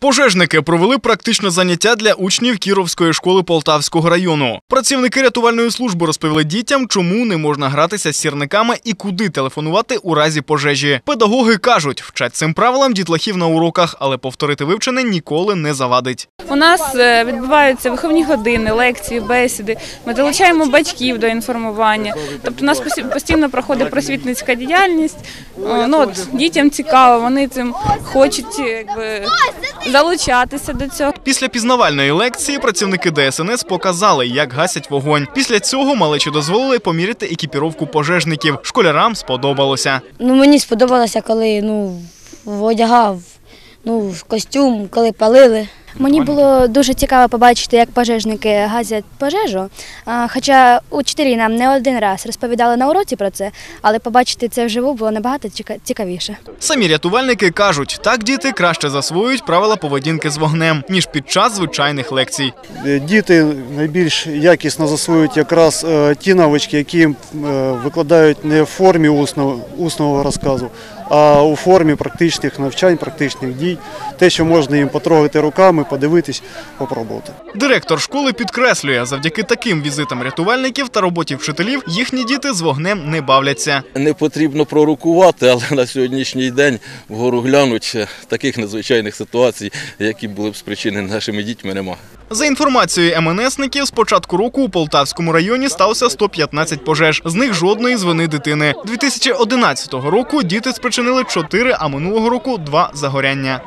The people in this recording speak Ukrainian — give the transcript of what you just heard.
Пожежники провели практичне заняття для учнів Кіровської школи Полтавського району. Працівники рятувальної служби розповіли дітям, чому не можна гратися з сірниками і куди телефонувати у разі пожежі. Педагоги кажуть, вчать цим правилам дітлахів на уроках, але повторити вивчене ніколи не завадить. У нас е, відбуваються виховні години, лекції, бесіди. Ми долучаємо батьків до інформування. Тобто, у нас постійно проходить просвітницька діяльність. Ну от дітям цікаво, вони цим хочуть якби залучатися до цього. Після пізнавальної лекції працівники ДСНС показали, як гасять вогонь. Після цього малечі дозволили поміряти екіпіровку пожежників. Школярам сподобалося. Ну, мені сподобалося, коли ну, одягав ну, костюм, коли палили. Мені було дуже цікаво побачити, як пожежники гасять пожежу. Хоча учителі нам не один раз розповідали на уроці про це, але побачити це вживу було набагато цікавіше. Самі рятувальники кажуть, так діти краще засвоюють правила поведінки з вогнем ніж під час звичайних лекцій. Е, Діти найбільш якісно засвоюють якраз е, ті навички, які їм, е, викладають не в формі усного, усного розказу, а у формі практичних навчань, практичних дій. Те, що можна їм потрогати руками, подивитись, попробувати. Директор школи підкреслює, завдяки таким візитам рятувальників та роботі вчителів їхні діти з вогнем не бавляться. Не потрібно пророкувати, але на сьогоднішній день вгору глянуть е, таких надзвичайних ситуацій, які були б спричинені нашими дітьми, нема. За інформацією МНСників, з початку року у Полтавському районі стався 115 пожеж. З них жодної з вини дитини. 2011 року діти спричинили 4, а минулого року 2 загоряння.